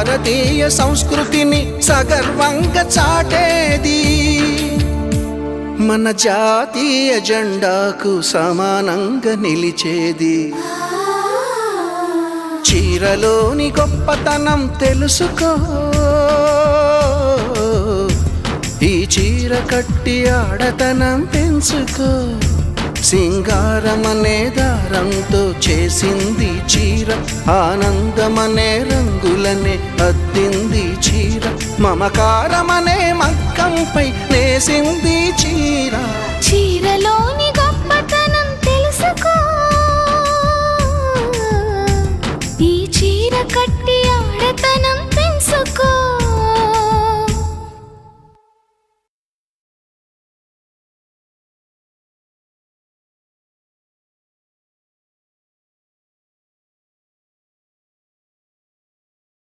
భారతీయ సంస్కృతిని సగర్వంగా చాటేది. మన జాతీయ జెండాకు సమానంగా నిలిచేది. చీరలోని గొప్పతనం తెలుసుకో. ఈ చీర కట్టి ఆడతనం పెంచుకో. సింగారమనే దారంతో చేసింది చీర ఆనందమనే రంగులనే మమకారమనే మగ్గంపై నేసింది చీర. చీరలోని గొప్పతనం తెలుసుకో. ఈ చీర కట్టి